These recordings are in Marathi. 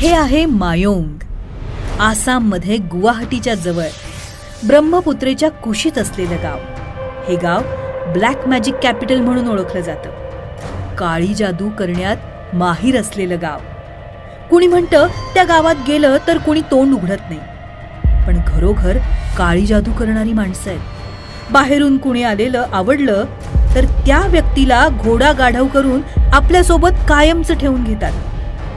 हे आहे मायोंग. आसाममध्ये गुवाहाटीच्या जवळ ब्रह्मपुत्रेच्या कुशीत असलेलं गाव. हे गाव ब्लॅक मॅजिक कॅपिटल म्हणून ओळखलं जातं. काळी जादू करण्यात माहीर असलेलं गाव. कुणी म्हणतं त्या गावात गेलं तर कुणी तोंड उघडत नाही. पण घरोघर काळी जादू करणारी माणसं आहेत. बाहेरून कुणी आलेलं आवडलं तर त्या व्यक्तीला घोडा गाढव करून आपल्यासोबत कायमचं ठेवून घेतात.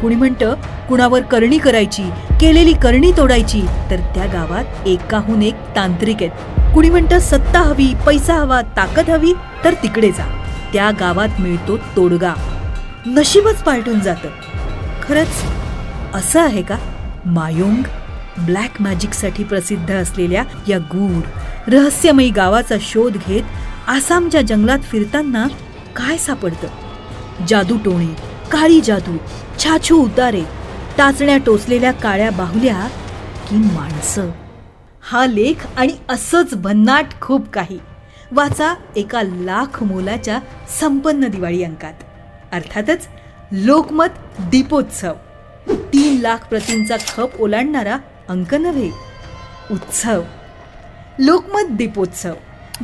कुणी म्हणतं कुणावर करणी करायची केलेली करणी तोडायची तर त्या गावात एकाहून एक तांत्रिक आहेत. कुणी म्हणतं सत्ता हवी पैसा हवा ताकद हवी तर तिकडे जा. त्या गावात मिळतो तोडगा. नशीबच पालटून जातं. खरंच असं आहे का? मायोंग ब्लॅक मॅजिकसाठी प्रसिद्ध असलेल्या या गूढ रहस्यमयी गावाचा शोध घेत आसामच्या जंगलात फिरताना काय सापडतं? जादू टोणी काळी जादू छाछू उतारे टाचण्या टोचलेल्या काळ्या बाहुल्या की माणसं. हा लेख आणि असंच भन्नाट खूप काही. वाचा एका लाख मोलाच्या संपन्न दिवाळी अंकात. अर्थातच लोकमत दीपोत्सव. तीन लाख प्रतींचा खप ओलांडणारा अंक नव्हे उत्सव. लोकमत दीपोत्सव.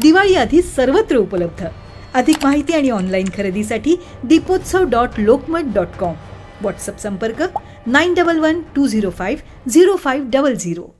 दिवाळी आधी सर्वत्र उपलब्ध. अधिक माहिती आणि ऑनलाईन खरेदीसाठी Deepotsav dot Lokmat dot com WhatsApp संपर्क nine double one two zero five zero five double zero.